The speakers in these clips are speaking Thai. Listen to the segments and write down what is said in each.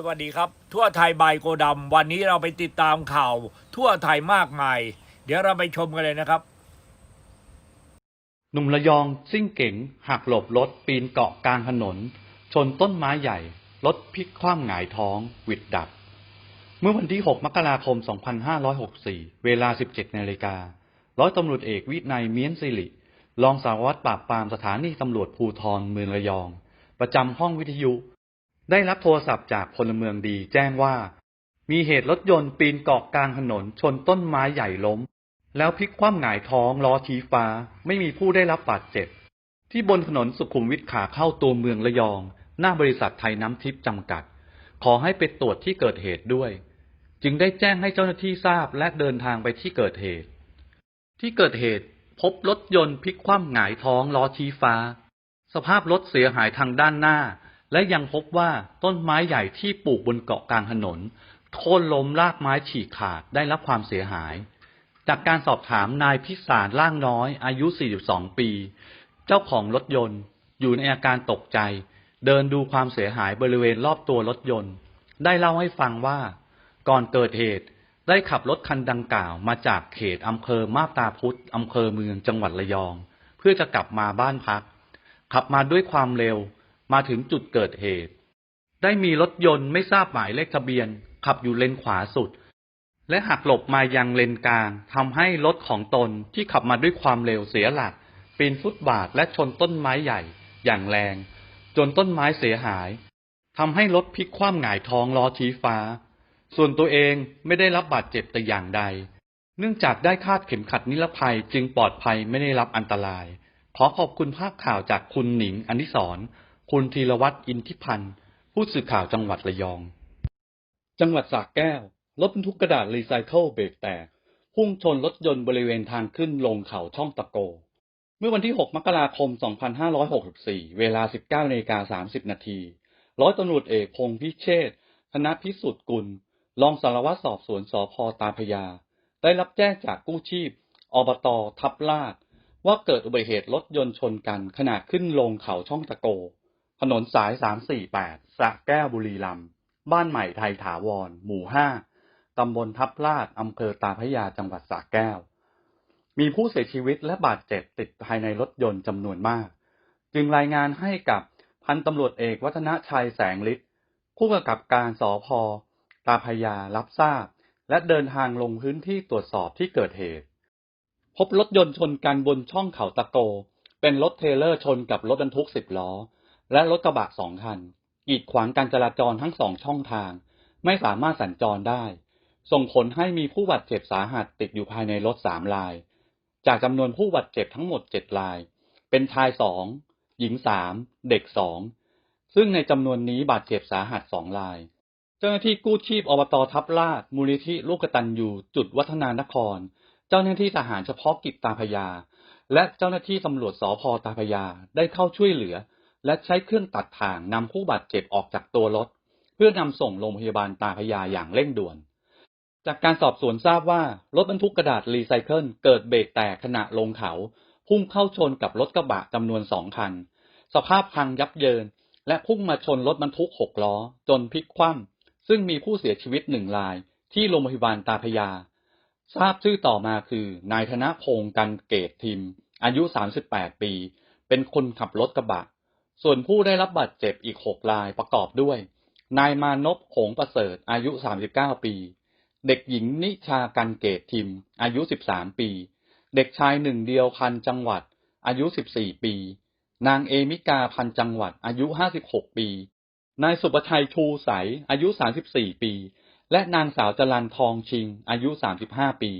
สวัสดีครับ ทั่วไทยบายโกดำวันนี้เราไปติดตามข่าว ทั่วไทยมากมาย เดี๋ยวเราไปชมกันเลยนะครับ หนุ่มระยองซิ่งเก๋งหักหลบรถปีนเกาะกลางถนน ชนต้นไม้ใหญ่ รถพลิกคว่ำหงายท้องหวิดดับ เมื่อวันที่ 6 มกราคม 2564 เวลา 17นาฬิการ้อยตำรวจเอกวินัยเมียนสิริรองสารวัตรปราบปรามสถานีตำรวจภูธรเมืองระยอง ประจำห้องวิทยุ ได้รับโทรศัพท์จากพลเมืองดีแจ้งว่า มีเหตุรถยนต์ปีนเกาะกลางถนนชนต้นไม้ใหญ่ล้ม แล้วพลิกคว่ำหงายท้องล้อชี้ฟ้า ไม่มีผู้ได้รับบาดเจ็บ ที่บนถนนสุขุมวิทขาเข้าตัวเมืองระยอง หน้าบริษัทไทยน้ำทิพย์จำกัด ขอให้ไปตรวจที่เกิดเหตุด้วย จึงได้แจ้งให้เจ้าหน้าที่ทราบและเดินทางไปที่เกิดเหตุ ที่เกิดเหตุพบรถยนต์พลิกคว่ำหงายท้องล้อชี้ฟ้า สภาพรถเสียหายทางด้านหน้า และยังพบว่าต้นไม้ใหญ่ที่ปลูกบนเกาะกลางถนนโค่นล้มรากไม้ฉีกขาดได้รับความเสียหาย จากการสอบถามนายพิสารล่างน้อย อายุ 42 ปี เจ้าของรถยนต์ อยู่ในอาการตกใจ เดินดูความเสียหายบริเวณรอบตัวรถยนต์ ได้เล่าให้ฟังว่า ก่อนเกิดเหตุได้ขับรถคันดังกล่าวมาจากเขตอำเภอมาบตาพุธอำเภอเมืองจังหวัดระยอง เพื่อจะกลับมาบ้านพัก ขับมาด้วยความเร็ว มาถึงจุดเกิดเหตุ ได้มีรถยนต์ไม่ทราบหมายเลขทะเบียน ขับอยู่เลนขวาสุด และหักหลบมายังเลนกลางทำให้รถของตนที่ขับมาด้วยความเร็วเสียหลักปีนฟุตบาทและชนต้นไม้ใหญ่ อย่างแรง จนต้นไม้เสียหายทำให้รถพลิกคว่ำหงายท้องล้อชี้ฟ้า ส่วนตัวเองไม่ได้รับบาดเจ็บแต่อย่างใด เนื่องจากได้คาดเข็มขัดนิรภัยจึงปลอดภัยไม่ได้รับอันตราย ขอขอบคุณภาพข่าวจากคุณหนิงอนิสร คุณธีรวัตรอินทิพันธ์ผู้สื่อข่าวจังหวัดระยอง จังหวัดสระแก้ว รถบรรทุกกระดาษรีไซเคิลเบรกแตกพุ่งชนรถยนต์บริเวณทางขึ้นลงเขาช่องตะโก เมื่อวันที่ 6 มกราคม 2564 เวลา 19นา30 นาที ร้อยตำรวจเอกพงษ์พิเชษฐ์ธนพิสุทธิ์กุล รองสารวัตรสอบสวนสพตาพยา ได้รับแจ้งจากกู้ชีพ อบต ทับลาด ว่าเกิดอุบัติเหตุรถยนต์ชนกันขณะขึ้นลงเขาช่องตะโก ถนนสาย348สระแก้วบุรีรัมย์บ้านใหม่ไทยถาวร หมู่5ตำบลทับลาดอำเภอตาพยาจังหวัดสระแก้ว มีผู้เสียชีวิตและบาดเจ็บติดภายในรถยนต์จำนวนมาก จึงรายงานให้กับพันตำรวจเอกวัฒนชัยแสงฤทธิ์ผู้กำกับการสอพตาพยารับทราบ และเดินทางลงพื้นที่ตรวจสอบที่เกิดเหตุ พบรถยนต์ชนกันบนช่องเขาตะโก เป็นรถเทเลอร์ชนกับรถบรรทุกสิบล้อ และรถกระบะสองคันกีดขวางการจราจรทั้งสองช่องทาง ไม่สามารถสัญจรได้ ส่งผลให้มีผู้บาดเจ็บสาหัสติดอยู่ภายในรถสามราย จากจำนวนผู้บาดเจ็บทั้งหมดเจ็ดราย เป็นชายสองหญิงสามเด็กสองซึ่งในจำนวนนี้บาดเจ็บสาหัสสองราย เจ้าหน้าที่กู้ชีพอบตทับลาดมูลนิธิลูกตันยูจุดวัฒนานคร เจ้าหน้าที่ทหารเฉพาะกิจตาพยา และเจ้าหน้าที่ตำรวจสพตาพยาได้เข้าช่วยเหลือ และใช้เครื่องตัดถ่างนำผู้บาดเจ็บออกจากตัวรถ เพื่อนำส่งโรงพยาบาลตาพยาอย่างเร่งด่วน จากการสอบสวนทราบว่ารถบรรทุกกระดาษรีไซเคิลเกิดเบรกแตกขณะลงเขา พุ่งเข้าชนกับรถกระบะจำนวนสองคัน สภาพพังยับเยิน และพุ่งมาชนรถบรรทุกหกล้อ จนพลิกคว่ำซึ่งมีผู้เสียชีวิตหนึ่งราย ที่โรงพยาบาลตาพยา ทราบชื่อต่อมาคือนายธนพงศ์กันเกตทิม อายุ 38 ปี เป็นคนขับรถกระบะ ส่วนผู้ได้รับบาดเจ็บอีก 6 รายประกอบด้วย นายมานพหงประเสริฐ อายุ 39 ปี เด็กหญิงนิชากันเกตทิม อายุ 13 ปี เด็กชายหนึ่งเดียวพันจังหวัด อายุ 14 ปี นางเอมิกาพันจังหวัด อายุ 56 ปี นายสุประชัยชูใส อายุ 34 ปี และนางสาวจรันทองชิง อายุ 35 ปี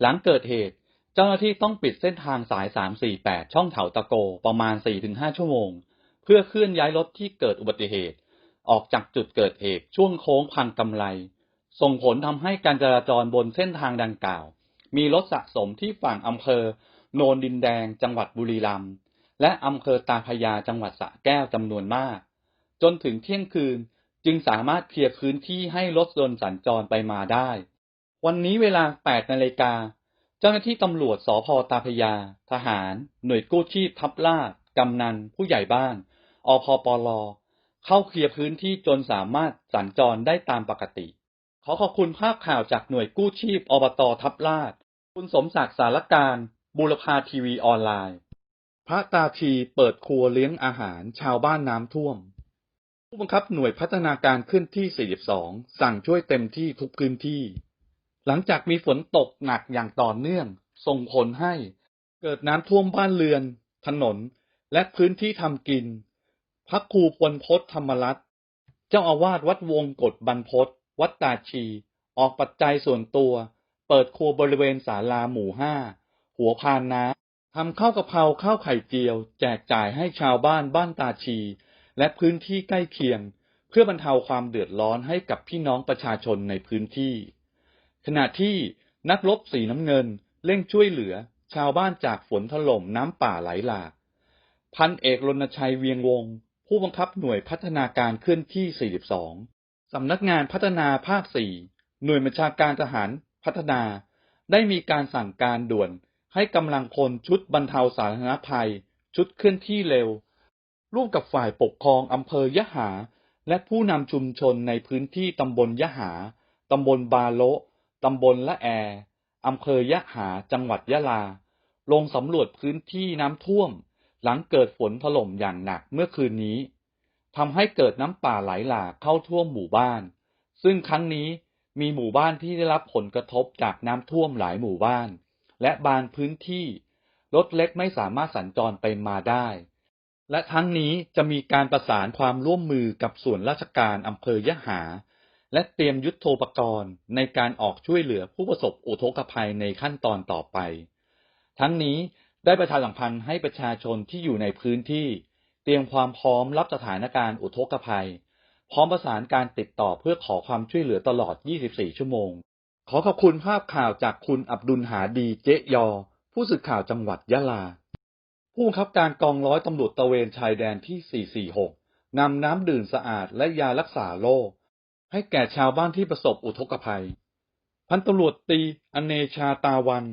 หลังเกิดเหตุ เจ้าหน้าที่ต้องปิดเส้นทางสาย 348 ช่องเขาตะโกประมาณ 4-5 ชั่วโมง เพื่อเคลื่อนย้ายรถที่เกิดอุบัติเหตุ ออกจากจุดเกิดเหตุช่วงโค้งพังกำไรส่งผลทำให้การจราจรบนเส้นทางดังกล่าว มีรถสะสมที่ฝั่งอำเภอ โนนดินแดง จังหวัดบุรีรัมย์และอำเภอตาพยาจังหวัดสระแก้วจำนวนมาก จนถึงเที่ยงคืนจึงสามารถเคลียร์พื้นที่ให้รถยนต์สัญจรไปมาได้ วันนี้เวลา 8 นาฬิกา เจ้าหน้าที่ตำรวจสพตาพยา ทหาร หน่วยกู้ชีพทับลาดกำนัน ผู้ใหญ่บ้าน อพปลเข้าเคลียร์พื้นที่จนสามารถสัญจรได้ตามปกติ ขอขอบคุณภาพข่าวจากหน่วยกู้ชีพอบตทับลาด คุณสมศักดิ์สารการบุรพาทีวีออนไลน์ พระตาชีเปิดครัวเลี้ยงอาหารชาวบ้านน้ำท่วม ผู้บังคับหน่วยพัฒนาการขึ้นที่ 42 สั่งช่วยเต็มที่ทุกพื้นที่ หลังจากมีฝนตกหนักอย่างต่อเนื่อง ส่งผลให้ เกิดน้ำท่วมบ้านเรือน ถนน และพื้นที่ทำกิน พระครูพลพศธรรมรัตน์เจ้าอาวาสวัดวงกฏบรรพศวัดตาชี ออกปัจจัยส่วนตัว เปิดครัวบริเวณศาลาหมู่ห้า หัวพานน้ำทำข้าวกะเพราข้าวไข่เจียว แจกจ่ายให้ชาวบ้านบ้านตาชี และพื้นที่ใกล้เคียง เพื่อบรรเทาความเดือดร้อนให้กับพี่น้องประชาชนในพื้นที่ ขณะที่นักรบสีน้ำเงินเร่งช่วยเหลือ ชาวบ้านจากฝนถล่มน้ำป่าไหลหลาก พันเอกรณชัยเวียงวงศ์ ผู้บังคับหน่วยพัฒนาการเคลื่อนที่ 42 สำนักงานพัฒนาภาค 4 หน่วยบัญชาการทหารพัฒนา ได้มีการสั่งการด่วนให้กำลังพลชุดบรรเทาสาธารณภัย ชุดเคลื่อนที่เร็ว ร่วมกับฝ่ายปกครองอำเภอยะหา และผู้นำชุมชนในพื้นที่ตำบลยะหา ตำบลบาโลตำบลละแออำเภอยะหา จังหวัดยะลา ลงสำรวจพื้นที่น้ำท่วม หลังเกิดฝนถล่มอย่างหนักเมื่อคืนนี้ทำให้เกิดน้ำป่าไหลหลากเข้าท่วมหมู่บ้าน ซึ่งครั้งนี้มีหมู่บ้านที่ได้รับผลกระทบจากน้ำท่วมหลายหมู่บ้าน และบางพื้นที่ รถเล็กไม่สามารถสัญจรไปมาได้ และทั้งนี้จะมีการประสานความร่วมมือกับส่วนราชการอำเภอยะหา และเตรียมยุทธโธปกรณ์ในการออกช่วยเหลือผู้ประสบอุทกภัยในขั้นตอนต่อไป ทั้งนี้ ได้ประชาสัมพันธ์ให้ประชาชนที่อยู่ในพื้นที่เตรียมความพร้อมรับสถานการณ์อุทกภัย พร้อมประสานการติดต่อเพื่อขอความช่วยเหลือตลอด 24 ชั่วโมง ขอขอบคุณภาพข่าวจากคุณอับดุลหาดีเจยอ ผู้สื่อข่าวจังหวัดยะลา ผู้บังคับการกองร้อยตำรวจตระเวนชายแดนที่ 446 นำน้ำดื่มสะอาดและยารักษาโรคให้แก่ชาวบ้านที่ประสบอุทกภัย พันตำรวจตีอเนชาตาวัน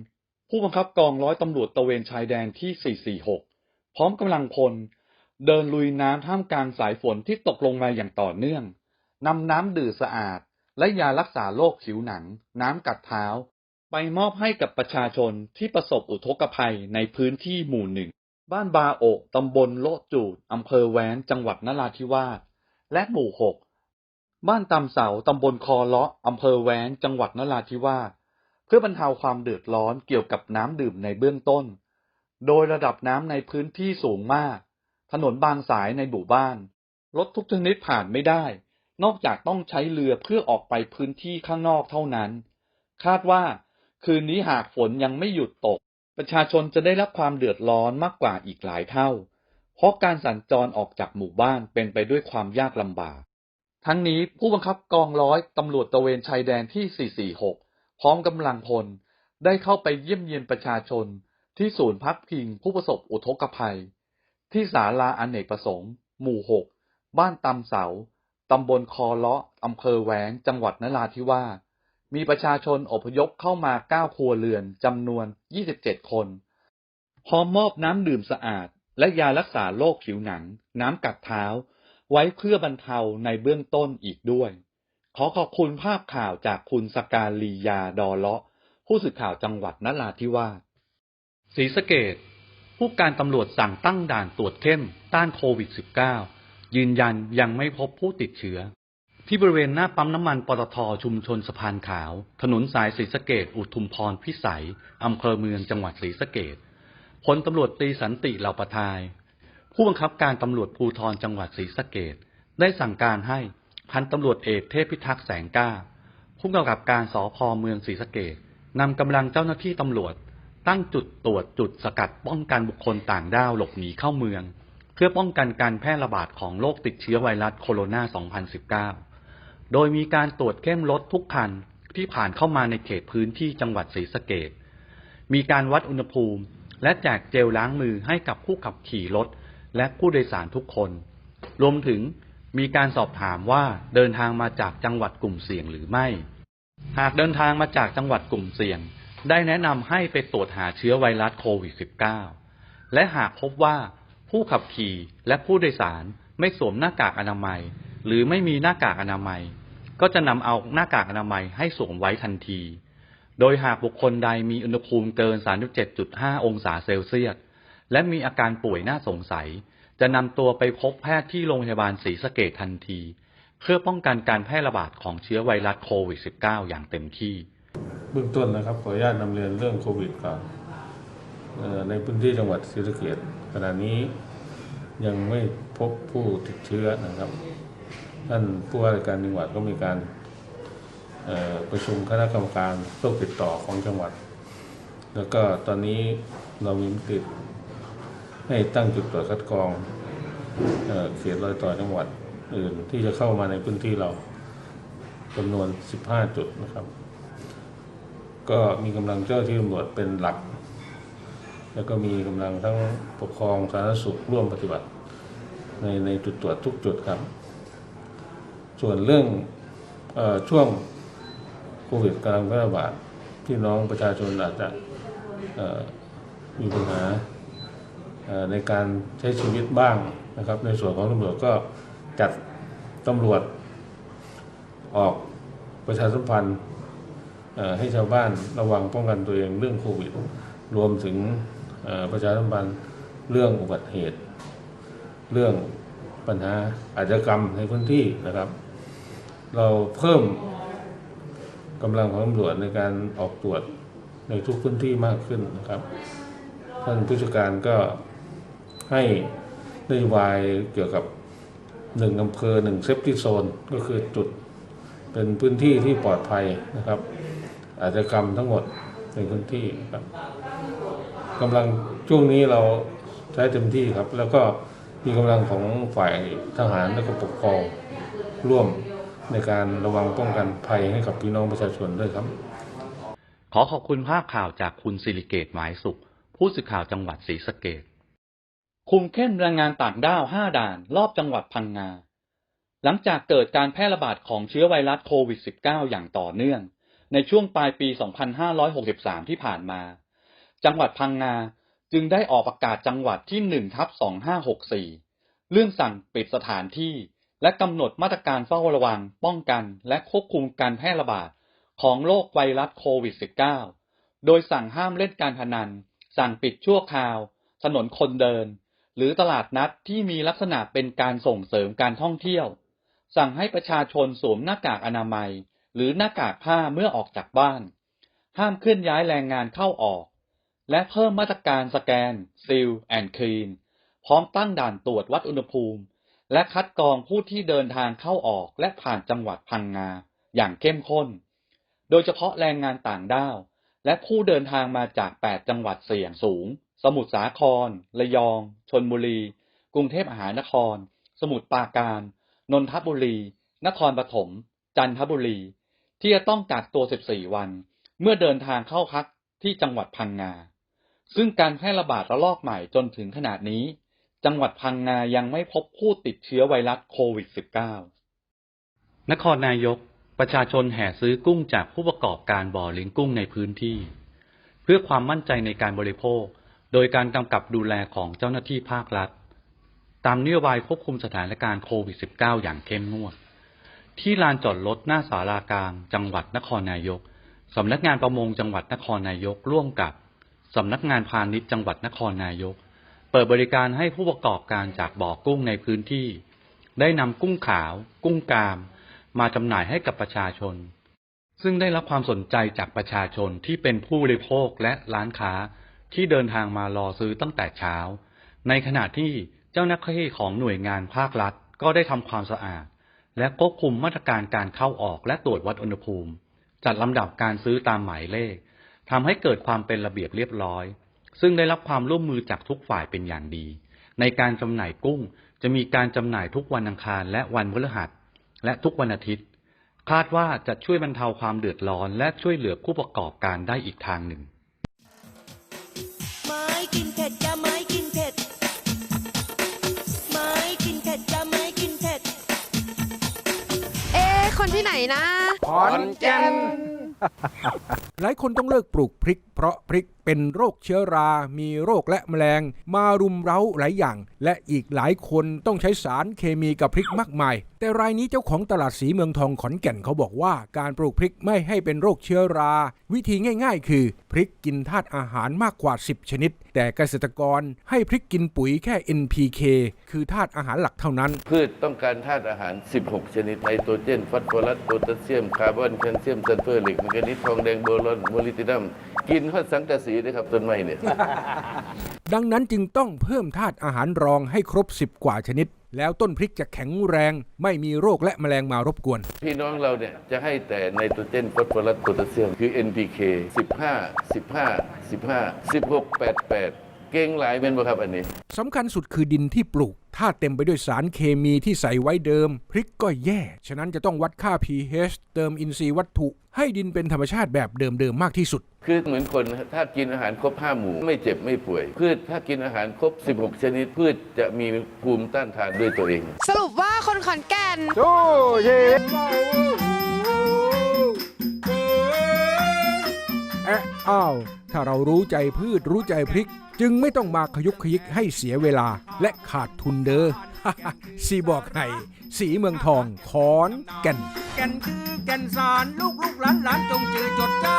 ผู้บังคับกองร้อยตำรวจตะเวนชายแดนที่ 446 พร้อมกำลังพล เดินลุยน้ำท่ามกลางสายฝนที่ตกลงมาอย่างต่อเนื่องนำน้ำดื่มสะอาด และยารักษาโรคผิวหนัง น้ำกัดเท้า ไปมอบให้กับประชาชนที่ประสบอุทกภัยในพื้นที่หมู่หนึ่ง บ้านบาโอตำบลโลจูดอำเภอแว้น จังหวัดนราธิวาส และหมู่หกบ้านตำเสาตำบลคอเลาะอำเภอแว้น จังหวัดนราธิวาส พื่อบรรเทาความเดือดร้อนเกี่ยวกับน้ำดื่มในเบื้องต้น โดยระดับน้ำในพื้นที่สูงมาก ถนนบางสายในหมู่บ้าน รถทุกชนิดผ่านไม่ได้ นอกจากต้องใช้เรือเพื่อออกไปพื้นที่ข้างนอกเท่านั้น คาดว่า คืนนี้หากฝนยังไม่หยุดตก ประชาชนจะได้รับความเดือดร้อนมากกว่าอีกหลายเท่า เพราะการสัญจรออกจากหมู่บ้านเป็นไปด้วยความยากลำบาก ทั้งนี้ผู้บังคับกองร้อยตำรวจตะเวนชายแดนที่ 446 พร้อมกำลังพลได้เข้าไปเยี่ยมเยียนประชาชนที่ศูนย์พักพิงผู้ประสบอุทกภัย ที่ศาลาอเนกประสงค์ หมู่ 6 บ้านตำเสา ตำบลคอเลาะอำเภอแหวง จังหวัดนราธิวาส มีประชาชนอพยพเข้ามา 9 ครัวเรือนจำนวน 27 คน พร้อมมอบน้ำดื่มสะอาด และยารักษาโรคผิวหนัง น้ำกัดเท้า ไว้เพื่อบรรเทาในเบื้องต้นอีกด้วย ขอขอบคุณภาพข่าวจากคุณสกาลียาดอเลาะ ผู้สื่อข่าวจังหวัดนราธิวาสศรีสะเกดผู้การตำรวจสั่งตั้งด่านตรวจเข้มต้านโควิด -19 ยืนยันยังไม่พบผู้ติดเชื้อ ที่บริเวณหน้าปั๊มน้ำมันปตทชุมชนสะพานขาว ถนนสายศรีสะเกดอุทุมพรพิสัยอำเภอเมืองจังหวัดศรีสะเกดพลตำรวจตีสันติเหล่าประทาย ผู้บังคับการตำรวจภูธรจังหวัดศรีสะเกดได้สั่งการให้ พันตำรวจเอกเทพพิทักษ์แสงก้าผู้กำกับการสพเมืองศรีสะเกดนำกำลังเจ้าหน้าที่ตำรวจ ตั้งจุดตรวจจุดสกัดป้องกันบุคคลต่างด้าวหลบหนีเข้าเมือง เพื่อป้องกันการแพร่ระบาดของโรคติดเชื้อไวรัสโคโรนา 2019 โดยมีการตรวจเข้มรถทุกคันที่ผ่านเข้ามาในเขตพื้นที่จังหวัดศรีสะเกดมีการวัดอุณหภูมิ และแจกเจลล้างมือให้กับผู้ขับขี่รถและผู้โดยสารทุกคน รวมถึง มีการสอบถามว่าเดินทางมาจากจังหวัดกลุ่มเสี่ยงหรือไม่ หากเดินทางมาจากจังหวัดกลุ่มเสี่ยง ได้แนะนำให้ไปตรวจหาเชื้อไวรัสโควิด -19 และหากพบว่าผู้ขับขี่และผู้โดยสารไม่สวมหน้ากากอนามัย หรือไม่มีหน้ากากอนามัย ก็จะนำเอาหน้ากากอนามัยให้สวมไว้ทันที โดยหากบุคคลใดมีอุณหภูมิเกิน 37.5 องศาเซลเซียส และมีอาการป่วยน่าสงสัย จะนำตัวไปพบแพทย์ที่โรงพยาบาลศรีสะเกดทันที เพื่อป้องกันการแพร่ระบาดของเชื้อไวรัสโควิด -19 อย่างเต็มที่เบื้องต้นนะครับ ขออนุญาตนำเรียนเรื่องโควิดก่อนในพื้นที่จังหวัดศรีสะเกษขณะนี้ยังไม่พบผู้ติดเชื้อนะครับท่านผู้ว่าราชการจังหวัดก็มีการประชุมคณะกรรมการโรคติดต่อของจังหวัด แล้วก็ตอนนี้เรามีติด ให้ตั้งจุดตรวจคัดกรองเอเขตรอยต่อจังหวัดอื่นที่จะเข้ามาในพื้นที่เราจำนวน 15 จุดนะครับ ก็มีกำลังเจ้าที่ตำรวจเป็นหลัก แล้วก็มีกำลังทั้งปกครองสาธารณสุขร่วมปฏิบัติในในจุดตรวจทุกจุดครับ ส่วนเรื่องออช่วงโควิดกำลังระบาดพี่น้องประชาชนอาจจะมีปัญหา ในการใช้ชีวิตบ้างนะครับ ในส่วนของตำรวจก็จัดตำรวจออกประชาสัมพันธ์ให้ชาวบ้านระวังป้องกันตัวเองเรื่องโควิด รวมถึงประชาสัมพันธ์เรื่องอุบัติเหตุ เรื่องปัญหาอาชญากรรมในพื้นที่นะครับ เราเพิ่มกำลังของตำรวจในการออกตรวจในทุกพื้นที่มากขึ้นนะครับ ท่านผู้จัดการก็ ให้นโยบายเกี่ยวกับหนึ่งอำเภอหนึ่งเซฟตี้โซนก็คือจุดเป็นพื้นที่ที่ปลอดภัยนะครับ อาชญากรรมทั้งหมดในพื้นที่ครับกำลังช่วงนี้เราใช้เต็มที่ครับ แล้วก็มีกำลังของฝ่ายทหารและก็ปกครองร่วมในการระวังป้องกันภัยให้กับพี่น้องประชาชนด้วยครับ ขอขอบคุณภาพข่าวจากคุณสิริเกตหมายสุข ผู้สื่อข่าวจังหวัดศรีสะเกด คุมเข้มแรงงานต่างด้าว 5 ด่าน รอบจังหวัดพังงา หลังจากเกิดการแพร่ระบาดของเชื้อไวรัสโควิด -19 อย่างต่อเนื่อง ในช่วงปลายปี 2563 ที่ผ่านมา จังหวัดพังงาจึงได้ออกประกาศจังหวัดที่1ทับ2564 เรื่องสั่งปิดสถานที่ และกำหนดมาตรการเฝ้าระวัง ป้องกัน และควบคุมการแพร่ระบาดของโรคไวรัสโควิด -19 โดยสั่งห้ามเล่นการพนัน สั่งปิดชั่วคราว ถนนคนเดิน หรือตลาดนัดที่มีลักษณะเป็นการส่งเสริมการท่องเที่ยว สั่งให้ประชาชนสวมหน้ากากอนามัย หรือหน้ากากผ้าเมื่อออกจากบ้าน ห้ามเคลื่อนย้ายแรงงานเข้าออก และเพิ่มมาตรการสแกน ซิลแอนด์คลีน พร้อมตั้งด่านตรวจวัดอุณหภูมิ และคัดกรองผู้ที่เดินทางเข้าออกและผ่านจังหวัดพังงา อย่างเข้มข้น โดยเฉพาะแรงงานต่างด้าว และผู้เดินทางมาจาก 8 จังหวัดเสี่ยงสูง สมุทรสาคร ระยอง ชนบุรี กรุงเทพมหานคร สมุทรปราการ นนทบุรี นครปฐม จันทบุรี ที่จะต้องกักตัว 14 วัน เมื่อเดินทางเข้าพักที่จังหวัดพังงา ซึ่งการแพร่ระบาดระลอกใหม่จนถึงขนาดนี้ จังหวัดพังงายังไม่พบผู้ติดเชื้อไวรัสโควิด -19 นครนายก ประชาชนแห่ซื้อกุ้งจากผู้ประกอบการบ่อเลี้ยงกุ้งในพื้นที่ เพื่อความมั่นใจในการบริโภค โดยการกำกับดูแลของเจ้าหน้าที่ภาครัฐ ตามนโยบายควบคุมสถานการณ์โควิด -19 อย่างเข้มงวด ที่ลานจอดรถหน้าศาลากลาง จังหวัดนครนายกสำนักงานประมงจังหวัดนครนายกร่วมกับสำนักงานพาณิชย์จังหวัดนครนายก เปิดบริการให้ผู้ประกอบการจากบ่อกุ้งในพื้นที่ ได้นำกุ้งขาว กุ้งกาม มาจำหน่ายให้กับประชาชน ซึ่งได้รับความสนใจจากประชาชนที่เป็นผู้บริโภคและร้านค้า ที่เดินทางมารอซื้อตั้งแต่เช้า ในขณะที่เจ้าหน้าที่ของหน่วยงานภาครัฐก็ได้ทำความสะอาด และควบคุมมาตรการการเข้าออกและตรวจวัดอุณหภูมิ จัดลำดับการซื้อตามหมายเลขทำให้เกิดความเป็นระเบียบเรียบร้อย ซึ่งได้รับความร่วมมือจากทุกฝ่ายเป็นอย่างดี ในการจำหน่ายกุ้งจะมีการจำหน่ายทุกวันอังคารและวันพฤหัส และทุกวันอาทิตย์ คาดว่าจะช่วยบรรเทาความเดือดร้อนและช่วยเหลือผู้ประกอบการได้อีกทางหนึ่ง ที่ไหนนะ ขอนแก่น หลายคนต้องเลิกปลูกพริกเพราะพริกเป็นโรคเชื้อรา มีโรคและแมลง มารุมเร้าหลายอย่าง และอีกหลายคนต้องใช้สารเคมีกับพริกมากมาย แต่รายนี้เจ้าของตลาดสีเมืองทองขอนแก่นเขาบอกว่าการปลูกพริกไม่ให้เป็นโรคเชื้อรา วิธีง่าย ๆ คือ พริกกินธาตุอาหารมากกว่า 10 ชนิด แต่เกษตรกรให้พริกกินปุ๋ยแค่ NPK คือธาตุอาหารหลักเท่านั้น พืชต้องการธาตุอาหาร 16 ชนิดไนโตรเจนฟอสฟอรัสโพแทสเซียมคาร์บอนแคลเซียมซัลเฟอร์เหล็กแมงกานีสทองแดงโบรอนโมลิบดินัมกินข้อสังกะสีด้วยครับต้นไม้เนี่ย ดังนั้นจึงต้องเพิ่มธาตุอาหารรองให้ครบ 10 กว่าชนิด แล้วต้นพริกจะแข็งแรง ไม่มีโรคและแมลงมารบกวน พี่น้องเราเนี่ยจะให้แต่ไนโตรเจนฟอสฟอรัสโพแทสเซียมคือ NPK 15 15 15 16 88 เก่งหลายเป็นบ่ครับอันนี้สำคัญสุดคือดินที่ปลูก ถ้าเต็มไปด้วยสารเคมีที่ใส่ไว้เดิม พริกก็แย่ ฉะนั้นจะต้องวัดค่า pH เติมอินทรีย์วัตถุ ให้ดินเป็นธรรมชาติแบบเดิมๆมากที่สุด คือเหมือนคนถ้ากินอาหารครบ5หมู่ไม่เจ็บไม่ป่วย พืชถ้ากินอาหารครบ 16 ชนิดพืชจะมีภูมิต้านทานด้วยตัวเอง สรุปว่าคนขอนแก่น แอะอ้าว ถ้าเรารู้ใจพืชรู้ใจพริก จึงไม่ต้องมาขยุกขยิกให้เสียเวลาและขาดทุนเด้อสีบอกไห้สีเมืองทองขอนแก่น แก่นคือแก่นสารลูกลูกหลานหลานจงจือจดจำ